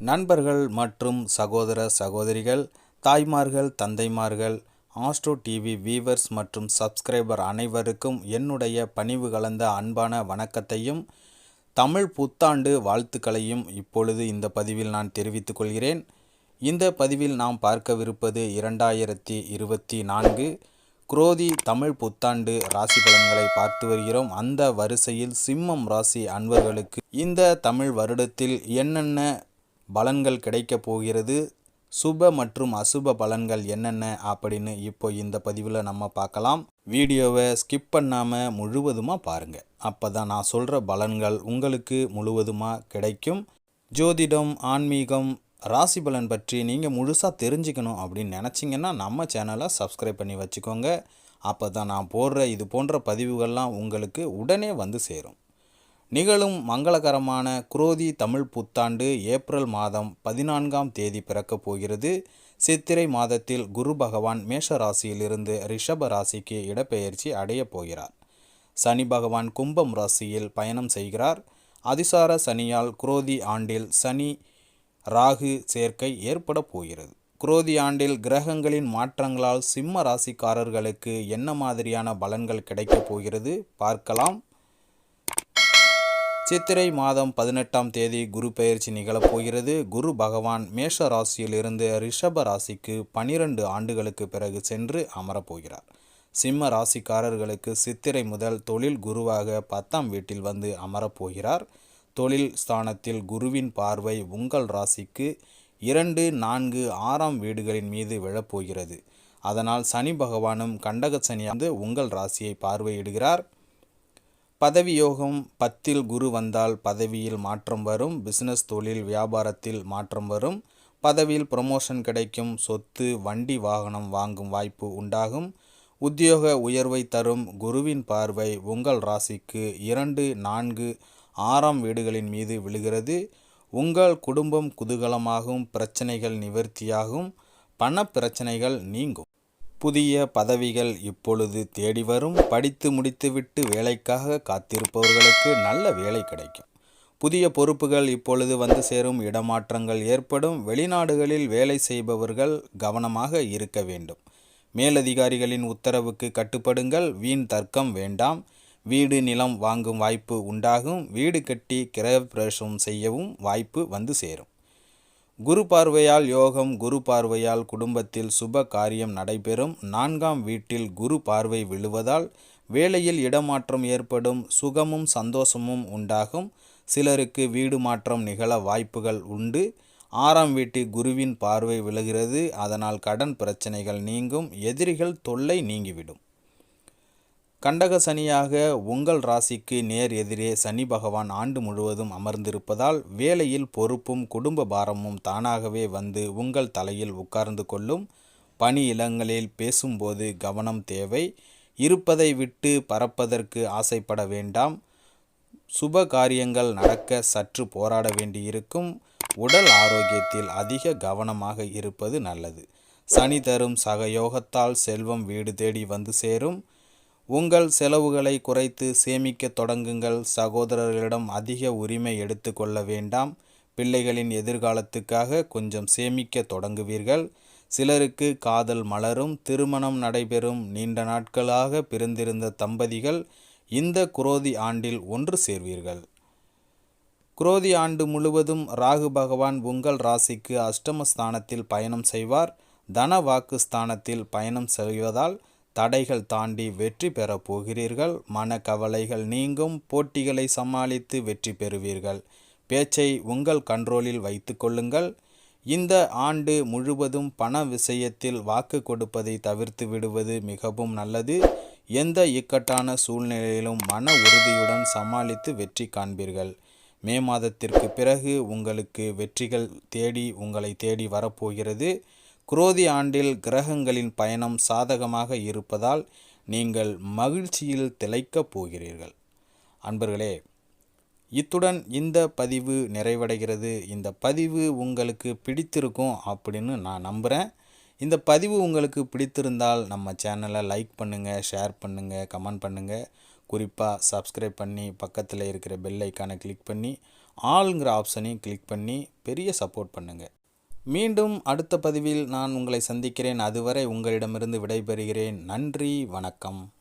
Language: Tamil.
நண்பர்கள் மற்றும் சகோதர சகோதரிகள் தாய்மார்கள் தந்தைமார்கள் ஆஸ்ட்ரோ டிவி வீவர்ஸ் மற்றும் சப்ஸ்கிரைபர் அனைவருக்கும் என்னுடைய பணிவு கலந்த அன்பான வணக்கத்தையும் தமிழ் புத்தாண்டு வாழ்த்துக்களையும் இப்பொழுது இந்த பதிவில் நான் தெரிவித்துக் கொள்கிறேன். இந்த பதிவில் நாம் பார்க்கவிருப்பது இரண்டாயிரத்தி இருபத்தி நான்கு குரோதி தமிழ் புத்தாண்டு ராசி பலன்களை பார்த்து வருகிறோம். அந்த வரிசையில் சிம்மம் ராசி அன்பர்களுக்கு இந்த தமிழ் வருடத்தில் என்னென்ன பலன்கள் கிடைக்கப் போகிறது. சுப மற்றும் அசுப பலன்கள் என்னென்ன அப்படின்னு இப்போ இந்த பதிவில் நம்ம பார்க்கலாம். வீடியோவை ஸ்கிப் பண்ணாமல் முழுவதுமாக பாருங்கள் அப்போ தான் நான் சொல்கிற பலன்கள் உங்களுக்கு முழுவதுமாக கிடைக்கும். ஜோதிடம் ஆன்மீகம் ராசி பலன் பற்றி நீங்கள் முழுசாக தெரிஞ்சுக்கணும் அப்படின்னு நினச்சிங்கன்னா நம்ம சேனலை சப்ஸ்கிரைப் பண்ணி வச்சுக்கோங்க. அப்போ தான் நான் போடுற இது போன்ற பதிவுகள்லாம் உங்களுக்கு உடனே வந்து சேரும். நிகழும் மங்களகரமான குரோதி தமிழ் புத்தாண்டு ஏப்ரல் மாதம் பதினான்காம் தேதி பிறக்கப் போகிறது. சித்திரை மாதத்தில் குரு பகவான் மேஷ ராசியிலிருந்து ரிஷப ராசிக்கு இடப்பெயர்ச்சி அடையப் போகிறார். சனி பகவான் கும்பம் ராசியில் பயணம் செய்கிறார். அதிசார சனியால் குரோதி ஆண்டில் சனி ராகு சேர்க்கை ஏற்பட போகிறது. குரோதி ஆண்டில் கிரகங்களின் மாற்றங்களால் சிம்ம ராசிக்காரர்களுக்கு என்ன மாதிரியான பலன்கள் கிடைக்கப் போகிறது பார்க்கலாம். சித்திரை மாதம் பதினெட்டாம் தேதி குரு பெயர்ச்சி நிகழப்போகிறது குரு பகவான் மேஷ ராசியிலிருந்து ரிஷப ராசிக்கு பனிரெண்டு ஆண்டுகளுக்கு பிறகு சென்று அமரப்போகிறார் சிம்ம ராசிக்காரர்களுக்கு சித்திரை முதல் தொழில் குருவாக பத்தாம் வீட்டில் வந்து அமரப்போகிறார் தொழில் ஸ்தானத்தில் குருவின் பார்வை உங்கள் ராசிக்கு இரண்டு நான்கு ஆறாம் வீடுகளின் மீது விழப்போகிறது அதனால் சனி பகவானும் கண்டக சனியாந்து உங்கள் ராசியை பார்வையிடுகிறார். பதவி யோகம் பத்தில் குரு வந்தால் பதவியில் மாற்றம் வரும் பிசினஸ் தொழில் வியாபாரத்தில் மாற்றம் வரும் பதவியில் ப்ரமோஷன் கிடைக்கும் சொத்து வண்டி வாகனம் வாங்கும் வாய்ப்பு உண்டாகும். உத்தியோக உயர்வை தரும் குருவின் பார்வை உங்கள் ராசிக்கு இரண்டு நான்கு ஆறாம் வீடுகளின் மீது விழுகிறது. உங்கள் குடும்பம் குதூகலமாகும் பிரச்சனைகள் நிவர்த்தியாகும் பண பிரச்சனைகள் நீங்கும். புதிய பதவிகள் இப்பொழுது தேடி வரும். படித்து முடித்துவிட்டு வேலைக்காக காத்திருப்பவர்களுக்கு நல்ல வேலை கிடைக்கும். புதிய பொறுப்புகள் இப்பொழுது வந்து சேரும். இடமாற்றங்கள் ஏற்படும். வெளிநாடுகளில் வேலை செய்பவர்கள் கவனமாக இருக்க வேண்டும். மேலதிகாரிகளின் உத்தரவுக்கு கட்டுப்படுங்கள். வீண் தர்க்கம் வேண்டாம். வீடு நிலம் வாங்கும் வாய்ப்பு உண்டாகும். வீடு கட்டி கிரகப்பிரவேசம் செய்யவும் வாய்ப்பு வந்து சேரும். குரு பார்வையால் யோகம் குரு பார்வையால் குடும்பத்தில் சுப காரியம் நடைபெறும். நான்காம் வீட்டில் குரு பார்வை விழுவதால் வேலையில் இடமாற்றம் ஏற்படும் சுகமும் சந்தோஷமும் உண்டாகும். சிலருக்கு வீடு மாற்றம் நிகழ வாய்ப்புகள் உண்டு. ஆறாம் வீட்டில் குருவின் பார்வை விழுகிறது. அதனால் கடன் பிரச்சனைகள் நீங்கும் எதிரிகள் தொல்லை நீங்கிவிடும். கண்டக சனியாக உங்கள் ராசிக்கு நேர் எதிரே சனி பகவான் ஆண்டு முழுவதும் அமர்ந்திருப்பதால் வேலையில் பொறுப்பும் குடும்ப பாரமும் தானாகவே வந்து உங்கள் தலையில் உட்கார்ந்து கொள்ளும். பணி இளங்களில் பேசும்போது கவனம் தேவை. இருப்பதை விட்டு பறப்பதற்கு ஆசைப்பட வேண்டாம். சுப காரியங்கள் நடக்க சற்று போராட வேண்டியிருக்கும். உடல் ஆரோக்கியத்தில் அதிக கவனமாக இருப்பது நல்லது. சனி தரும் சகயோகத்தால் செல்வம் வீடு தேடி வந்து சேரும். உங்கள் செலவுகளை குறைத்து சேமிக்க தொடங்குங்கள். சகோதரர்களிடம் அதிக உரிமை எடுத்துக்கொள்ள வேண்டாம். பிள்ளைகளின் எதிர்காலத்துக்காக கொஞ்சம் சேமிக்க தொடங்குவீர்கள். சிலருக்கு காதல் மலரும் திருமணம் நடைபெறும். நீண்ட நாட்களாக பிரிந்திருந்த தம்பதிகள் இந்த குரோதி ஆண்டில் ஒன்று சேர்வீர்கள். குரோதி ஆண்டு முழுவதும் ராகு பகவான் உங்கள் ராசிக்கு அஷ்டமஸ்தானத்தில் பயணம் செய்வார். தன வாக்கு ஸ்தானத்தில் பயணம் செய்வதால் தடைகள் தாண்டி வெற்றி பெறப் போகிறீர்கள். மனக்கவலைகள் நீங்கும். போட்டிகளை சமாளித்து வெற்றி பெறுவீர்கள். பேச்சை உங்கள் கண்ட்ரோலில் வைத்து கொள்ளுங்கள். இந்த ஆண்டு முழுவதும் பண விஷயத்தில் வாக்கு கொடுப்பதை தவிர்த்து விடுவது மிகவும் நல்லது. எந்த இக்கட்டான சூழ்நிலையிலும் மன உறுதியுடன் சமாளித்து வெற்றி காண்பீர்கள். மே மாதத்திற்கு பிறகு உங்களுக்கு வெற்றிகள் தேடி உங்களை தேடி வரப்போகிறது குரோதி ஆண்டில் கிரகங்களின் பயணம் சாதகமாக இருப்பதால் நீங்கள் மகிழ்ச்சியில் திளைக்கப் போகிறீர்கள். அன்பர்களே இத்துடன் இந்த பதிவு நிறைவடைகிறது. இந்த பதிவு உங்களுக்கு பிடித்திருக்கும் அப்படின்னு நான் நம்புகிறேன் இந்த பதிவு உங்களுக்கு பிடித்திருந்தால் நம்ம சேனலை லைக் பண்ணுங்கள் ஷேர் பண்ணுங்கள் கமெண்ட் பண்ணுங்கள் குறிப்பாக சப்ஸ்கிரைப் பண்ணி பக்கத்தில் இருக்கிற பெல் ஐக்கானை கிளிக் பண்ணி ஆளுங்கிற ஆப்ஷனையும் கிளிக் பண்ணி பெரிய சப்போர்ட் பண்ணுங்கள் மீண்டும் அடுத்த பதிவில் நான் உங்களை சந்திக்கிறேன். அதுவரை உங்களிடமிருந்து விடைபெறுகிறேன். நன்றி வணக்கம்.